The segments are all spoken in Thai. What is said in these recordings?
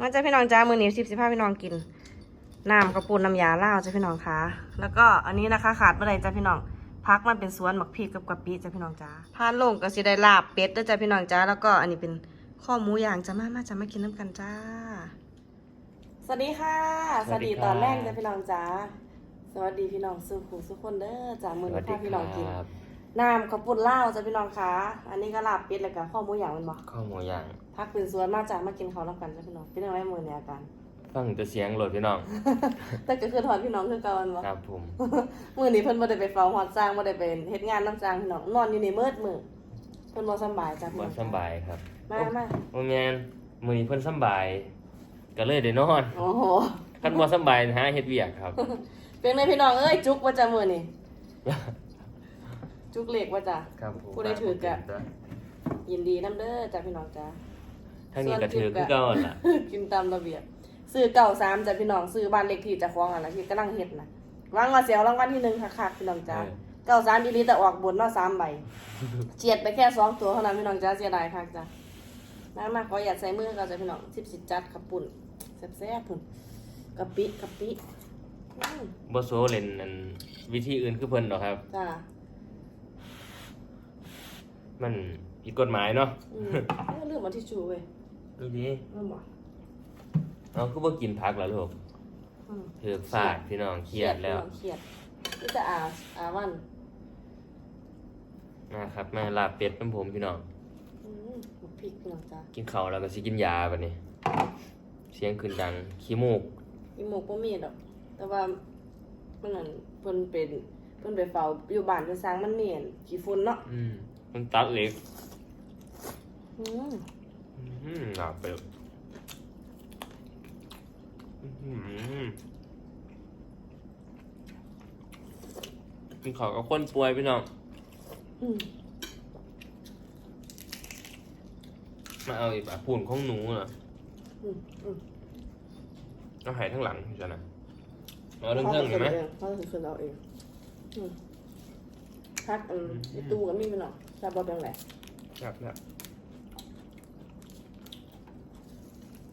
มาจ้าพี่น้องจ้ามือนี้สิบสิบห้าพี่น้องกินน้ำกระปุนน้ำยาล่าจ้าพี่น้องคะแล้วก็อันนี้นะคะขาดเมื่อไรจ้าพี่น้องพักมันเป็นสวนหมักพริกกับกะปิจ้าพี่น้องจ้าพานลงก็สิได้ลาบเป็ดด้วยจ้าพี่น้องจ้าแล้วก็อันนี้เป็นข้อหมูย่างจ้ามามาจ้ามากินน้ำกันจ้า สวัสดีค่ะ สวัสดีตอนแรกจ้าพี่น้องจ้าสวัสดีพี่น้องสุขุสุขคนเด้อจ้ามือนี้พาพี่น้องกิน น้ำกระปุนล่าวจ้าพี่น้องคะอันนี้ก็ลาบเป็ดแล้วก็ข้อหมูย่างมันบอกข้าวหมูย่างพักเป็นสวนมาจากมากินเขาวน้ำกันจ้าพี่น้องเป็นยังไงมือในอาการ ฟังแต่เสียงโหลดพี่น้อง แต่ก็คือถอนพี่น้องคือเก่าอันบ่ครับผม มื้อนี้เพิ่นบ่ได้ไปเฝ้าฮอดสร้างบ่ได้ไปเฮ็ดงานน้ำสร้างพี่น้องนอนอยู่ในมืดมื้อเพิ่นบ่สำบายจ้ะพี่บ่น้องสำบายครับมามาโอ้แมนมื้อนี้เพิ่นสำบาย ก็เลยได้นอนโอ้โหคันบ่สำบายหาเฮ็ดเวียกครับ เป็นไงพี่น้องเอ้ยจุกว่าจ้ะมื้อนี้ จุกเล็กว่าจ้ะ ครับผมผู้ใดถือกะ ยินดีนํเด้อจ้ะพี่น้องจ้ะทางนี้ก็ถือคือเก่าหั่นล่ะ กินตามระเบียบซื้อเก่า3จ้ะพี่น้องซื้อบ้านเลขที่เจ้าของอันน่ะที่กำลังเฮ็ดน่ะหวังว่าสิเอารางวัลที่หนึ่งคักๆพี่น้องจ้ะเออ เก้าสามอีหลีแต่ออกบนเนาะสามใบ เจียดไปแค่สองตัวเท่านั้นพี่น้องจ้าเสียดายค่ะจ้ะมามาขออยากใส่มือก็จะพี่น้องสิบสิจัดขับปุ่นแซ่บๆพุ่นกะปิกะปิอืมบ่โซเล่นอันวิธีอื่นคือเพิ่นดอกครับ จ้า มันผิดกฎหมายเนาะอืมเอ้ยลืมเอาทิชชู่เว้ยดูดิลืมบ่เอาคือบ่กินผักแล้วลูกอืมถือฟาดพี่น้องเครียดแล้วพี่น้องเครียดนี่จะอาอาวันนะครับมาลาบเป็ดเป็นผมพี่น้อง อืมหมกพริกพี่น้องจ้ากินข้าวแล้วก็สิกินยาบัดนี้เสียงขึ้นดังขี้มูกอีหมกบ่มีดอก แต่ว่ามันนั่นเพิ่นเป็นเพิ่นไปเฝ้าอยู่บ้านเพิ่นสร้างมันเมียนขี้ฝุ่นเนาะ อืม มันตัดเหล็กอืมอืมหนาเปรี้ยวอืมกินข้าวกับคนป่วยพี่น้อง อืมมาเอาอีกแบบปูนของหนูน่ะอืมอืมเอาใหายทั้งหลังจ้ะนะเอาเรื่องเครื่องเห็นไหม เขาจะขึ้นเราเองอืมพักอืมในตู้ก็มีไปหน่อย ชาบอเป็นไรครับครับ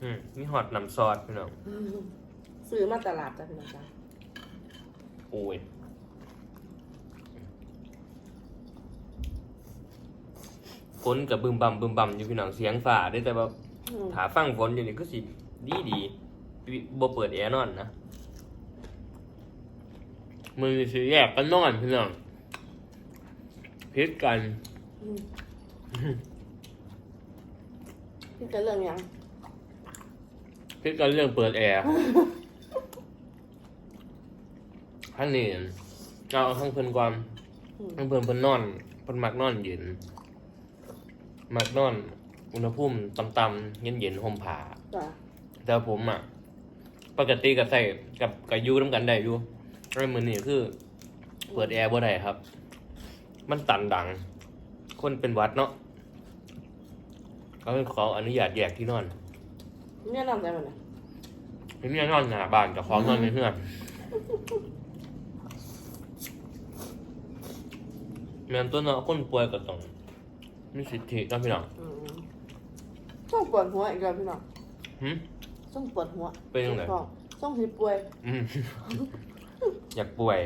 อืมมีหอดน้ำซอสพี่น้องซื้อมาตลาดจ้ะพี่น้องจ้าโอ้ยฝนกับบึมบั่มบึมบั่มอยู่พี่น้องเสียงฝ่าได้แต่ว่าอืมถาฟังฝนอยู่นี่ก็สิดีดีบ่เปิดแอร์นอนนะมือสิแยกกันนอนพี่น้องพิดกันอืม พี่จะเรื่องหยังพิดกันเรื่องเปิดแอร์ท่านนี่เอาข้างเพิ่นก่อนอืมข้างเพิ่นเพิ่นนอนเพิ่นมักนอนเย็นมักนอน อุณหภูมิต่ำๆเย็นๆห่มผ้าจ้ะแต่ผมอะ ปกติก็ใส่กับกับอยูน้ำกันได้อยู่ไอ้มือนี่คือ เปิดแอร์บ่ได้ครับ มันตันดัง คนเป็นหวัดเนาะเขาเลยขออนุญาตแยกที่นอนเนี่ยนำใจมันนะไม่มีนอนหน้าบ้านกับของนอนในเฮือนแม่นตัวเนาะคนป่วยก็ต้องมีสิทธิเนาะพี่น้องอืมต้องปวดหัวอีกแล้วพี่น้องหึต้องปวดหัวเป็นจังไงจ็บท้อต้องสิป่วยอืมอยากป่วย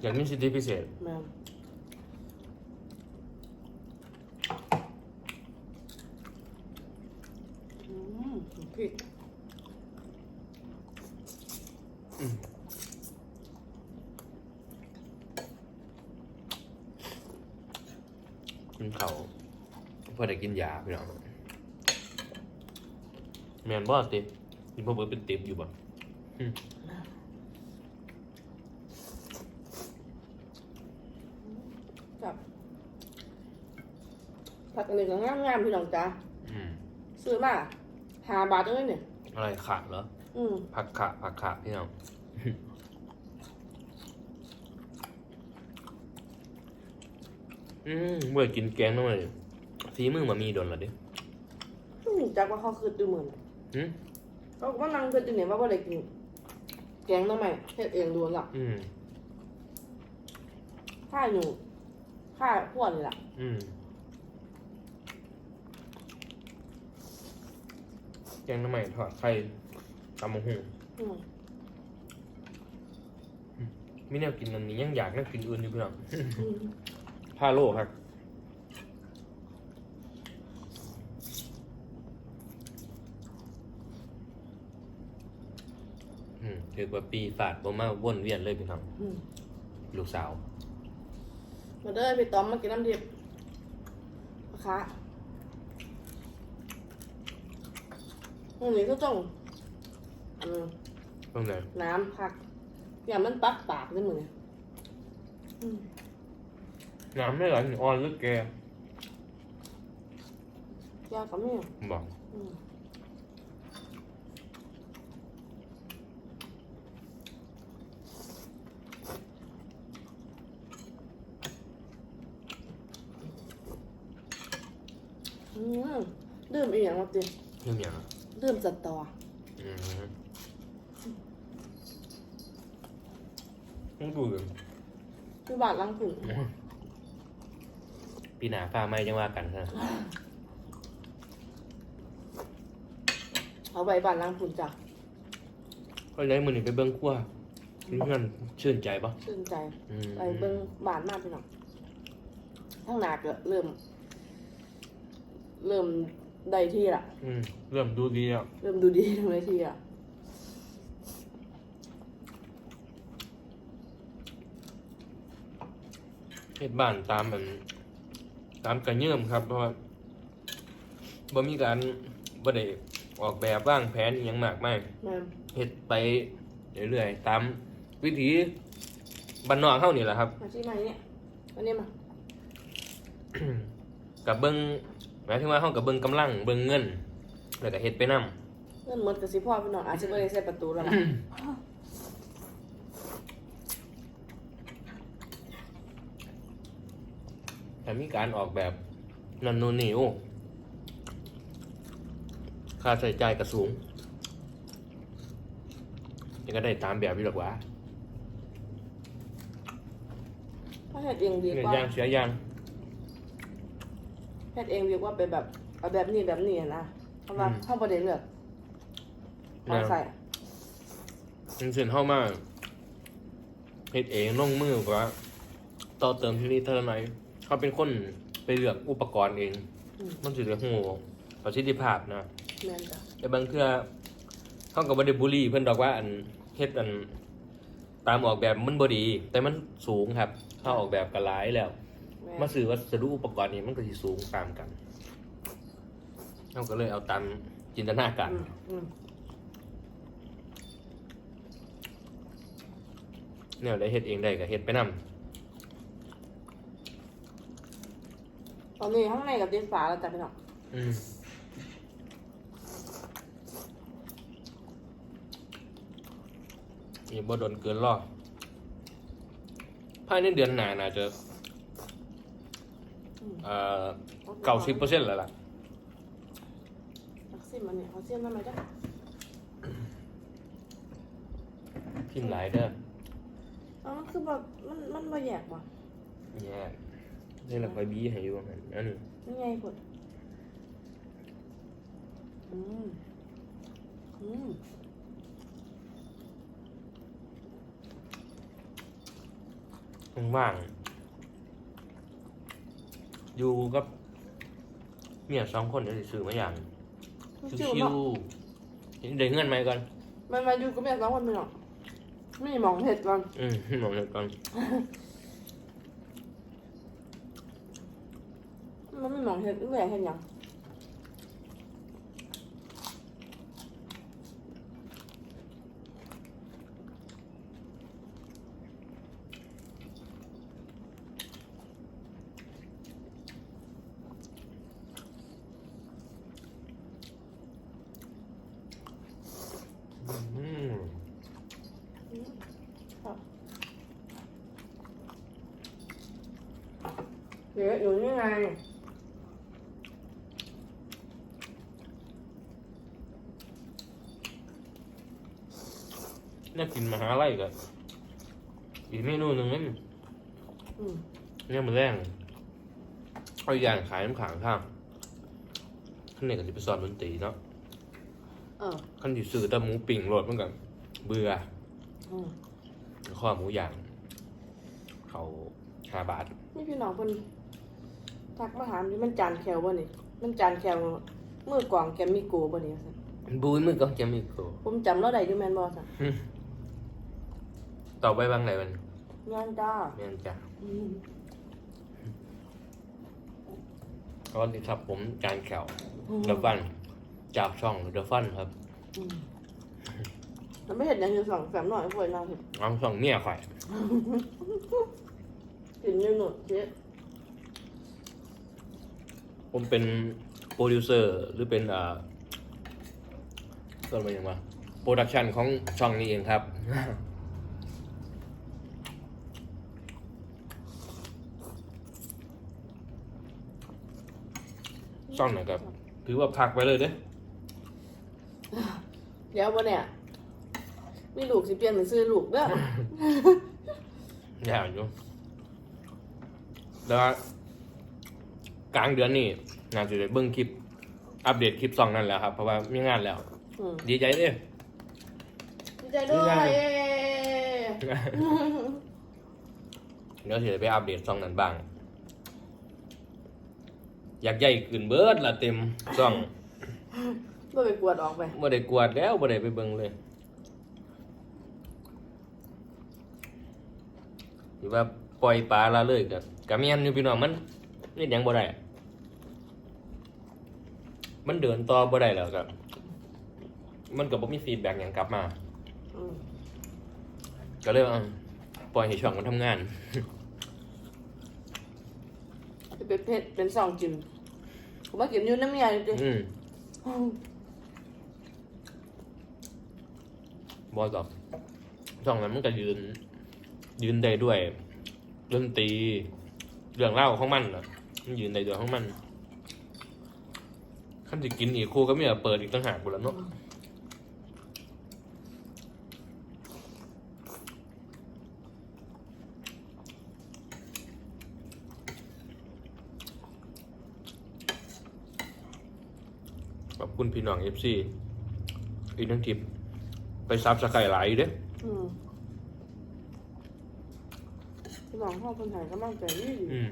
อยากมีสิทธิพิเศษ แม่นอื มพริกกินเขาวเพื่อได้กินยาพี่น้องแมนบ่ติกินพวกเบิร์เป็นติบอยู่บ่กับผักอันนี้ก็งามงามๆพี่น้องจ้าอืมซื้อมา หาบาทเลยเนี่ย อะไรขาดเหรอ อืมผักขาผักขาพี่น้องอืมเมื่อกินแกงน้ำมันฝีมือมามีโดนเหรอดิซึ่งหนูจักว่าเขาคือดูเหมือนอืมเขาก็นั่งคือดูเนี่ยว่าบ่ได้กิน แกงทำไมเฮ็ดเองดูหลักอืมข้าอยู่ข้าพวดนี่แหละอืม แกงน้ำใหม่ทอดไข่ตำมะฮุ่งอืมมีแนวกินอันนี้ยังอยากนั่งกินอื่นอยู่พี่น้องอืมพาโลครับอืมถือว่าปีฝาดบ่มาวนเวียนเลยพี่น้องอืมลูกสาว มาเด้อพี่ต้อมมากินน้ำดิบนะคะ รงนี้ก็ต้องอืมตรงไหนน้ำผัก อย่างมันปักปากด้วยมือเนี่ยอืมน้ำไม่ไหลถึงอ่อนหรือแกยากับเนี่ยบอกอืมอืมดื่มอีกอย่างมาติเรื่องอย่างอะ ดื่มสตออืมต้องดูเลยคือบาทลังผึ่งปีหนาฟ้าไหม่ยังว่ากันนะเอาใบบาทลังผึ่งจ้ะก็เลยมือหนึ่งไปเบิ้งขั้วเพื่อนชื่นใจปะชื่นใจอืมไปเบิ้งบานมากพี่น้องทั้งหนาก็เริ่ม เริ่ม ได้ที่ละอืมเริ่มดูดีอะเริ่มดูดีทั้งได้ที่ละเฮ็ดบ้านตามแบบตามกระเยื่อมครับ เพราะว่าบ่มีการบ่ได้ออกแบบว่างแผนอหยังมากมายแม่นเฮ็ดไปเรื่อยๆตามวิถีบ้านนอกเฮานี่แหละครับ มาที่ไหนเนี่ยวันนี้มา กับเบิ่ง หมายถึงว่าเฮากับเบิ่งกำลังเบิ่งเงิน แล้วก็เฮ็ดไปนํเงินหมดกับสิพ่อพี่น้องอาจจะไม่ได้ใส่ประตูแล้วล่ะแต่มีการออกแบบนันนูนนี่โอ้ค่าใช้จ่ายก็สูงยังก็ได้ตามแบบอยู่หรอกวะถ้าเฮ็ดเองดีเงิกนว่าย่างเสียย่าง เฮ็ดเองดีกว่าไปแบบเอาแบบนี้แบบนี้อะนะเพราะว่าเข้าประเด็นเลือกเอาใส่มันเส้นเข้ามาเฮ็ดเองน่องมือว่า ต่อเติมที่นี่เท่าไหร่เขาเป็นคนไปเลือกอุปกรณ์เอง อืมมันสิได้ฮู้ประสิทธิภาพนะ แม่นจ้ะแต่บางเทื่อเขาก็บ่ได้บุลลี่เพิ่นดอกว่าอันเฮ็ดอัน ตามออกแบบมันบ่ดี แต่มันสูงครับถ้าออกแบบก็หลายแล้วแม่นมาซื้อวัสดุอุปกรณ์นี่มันก็สิสูงตามกันเขาก็เลยเอาตามจินตนาการอืมอืมแนวได้เฮ็ดเองได้ก็เฮ็ดไปนํตอนนี้ข้างในกับดินฝาแล้วจ้ะพี่น้องอืมนี่บ่โดนเกินรอบภายในเดือนหน้าน่าจะอืม เอ่อเก้าสิบเปอร์เซ็นต์แล้วล่ะวัคซีนมันเนี่ยเขาเสียมได้ไหมจ้ะพิมพ์หลายเด้ออ๋อมันคือแบบมันมันบ่แยกว่ะแย่นี่เราคอยบี้ให้อยู่ว่างั้นอันนี้นี่ไงกดอืมอืมว่างๆ อยู่กับเมียสองคนเดี๋ยวสิซื้อมาอย่างมันชิจิ๋ววเนาะๆเดี๋ยวเงินไหมาก่อน มันมาอยู่กับแม่สองคนพี่น้องไม่มองเห็ดก่อนอืมหมองเงินก่อน มันไม่มองเห็ดเอื่อยเห็นยัง อืม เดี๋ยวอยู่นี่ไงน่ากินมหาไล่กันอีกเมนูหนึ่งนั่นอืมเนี่ยมันแรงเอาอย่างขายน้ำขังข้างข้างในก็จะไปสอนดนตรีเนาะเออขั้นที่ซื้อแต่หมูปิ่งโหลดมันก็เบื่ออืมข้อหมูย่าง เขาห้าบาท นี่พี่น้องเพิ่น ทักมาถามนี่มันจานแคลบ่นี่มันจานแคลมือกล่องแกมมิโกบ่นี่ซั่นบูยมือก็จะมีโกผมจำเราได้อยู่แม่นบ่ซั่นต่อไปบางไหนมันงานจ้าเมียนจ้ะอืมสวัสดีครับผมจานแขวเดอะฟัน จากช่องเดอะฟันครับอืมมันไม่เห็นหยังอยู่สองสามหน่อยป่วยเราเห็นน้องช่องเมียข่อย กินอยู่หนุดเจ๊ ผมเป็นโปรดิวเซอร์หรือเป็นอ่าเกิดมาอย่างว่าโปรดักชันของช่องนี้เองครับ ช่องไหนครับ ถือว่าพักไปเลยเด้เดี๋ยวบ่เนี่ยมีลูกสิเปลี่ยนเป็นซื้อลูกเด้อ ยาวอยู่แล้ว ก็กลางเดือนนี่น่าจะได้เบิ้งคลิป อัปเดตคลิปสองนั่นแหละครับ เพราะว่ามีงานแล้ว อืมดีใจเด้ดีใจด้วยดีใจเย้เดี๋ยวจะไปอัปเดตช่องนั้นบ้าง อยากใหญ่ขึ้นเบิดละเต็มช่องบ่ไปกวดออกไป บ่ได้กวาดแล้วบ่ได้ไปเบิ่งเลยหรือว่าปล่อยปลาละเลยกับกะแม่นอยู่พี่น้องมัน นี่ยังบ่ได้ มันเดินต่อบ่ได้แล้วครับมันก็บ่มีฟีดแบ็กหยังกลับมา อืมก็เลยว่าเอาปล่อยให้ช่องมันทำงานจะเป็นเพชรเป็นสองกินผมมากินอยู่น้ำเมียจริงอืมๆบอสอบช่องนั้นมันก็ยืน ยืนได้ด้วยดนตรีเรื่องเล่าของมันน่ะ มันยืนได้ด้วยของมันขั้นจะกินอีกครูก็ไม่อยากเปิดอีกต่างหากกูแล้วเนาะขอบคุณพี่น้องเอฟซีอีกทั้งทิปไปซับสไครต์หลายอยู่เด้อืมพี่น้องพ่อคนไทยก็มั่งใจนี่ดีอืม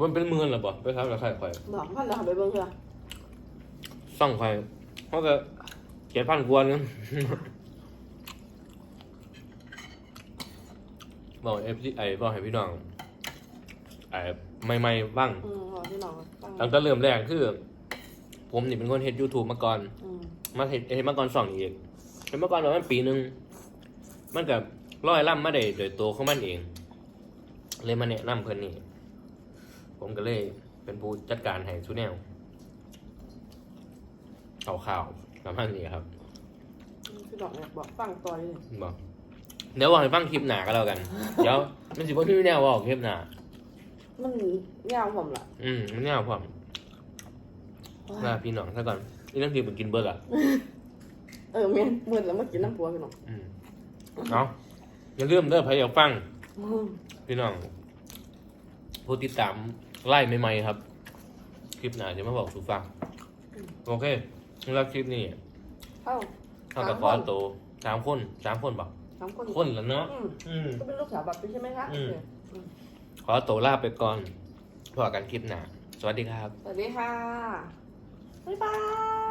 มันเป็นหมื่นเหรอบ่ไปซับสไครต์ข่อยบอกพันแล้วหันไปเบิ่งเถอะส่องข่อยเพราะก็เจ็ดพันกว่านึงบอกเอฟซีไอบอกให้พี่น้องไอไม่ไม่ๆบ้างอืมบอกพี่น้องฟังตั้งแต่เริ่มแรกคือ ผมนี่เป็นคนเฮ็ด YouTube มาก่อนอืมมาเฮ็ดเฮ็ดมาก่อนสองอีกเฮ็ดมาก่อนประมาณปีหนึงมันกับร้อยล่ำมาได้โดยตัวของมันเอง เลยมาแนะนำเพิ่นนี่ ผมก็เลยเป็นผู้จัดการให้ทุกแนวข่าวๆประมาณนี้ครับพี่น้องอยากบอกฟังต่อยเลยบอกเดี๋ยวบอกให้ฟังคลิปหนาก็แล้วกัน เดี๋ยวมันสิบ่มีแนวบอกคลิปหนามันยาวผมล่ะ อืมมันแนวพร้อมลาพี่น้องซะก่อนนี่ต้องทีมันกินเบิร์กอะเออเมียนมืดแล้วมากินน้ำผัวพี่น้องอืมเอาอย่าลืมเด้อใครอยากฟังอืมพี่น้องผู้ติดตาม ไล่ใหม่ๆครับ คลิปหนาจะมาบอกสู่ฟัง โอเคสำหรับคลิปนี้เอ้าเท่ากับขอโตวสามคนสามคนบอกสามคนคนแล้วเนาะอืมอืม ก็เป็นลูกสาวบัตรใช่ไหมคะอืมโอเคขอตัวลาไปก่อนพอกันคลิปหนาสวัสดีครับ สวัสดีค่ะ บ๊ายบาย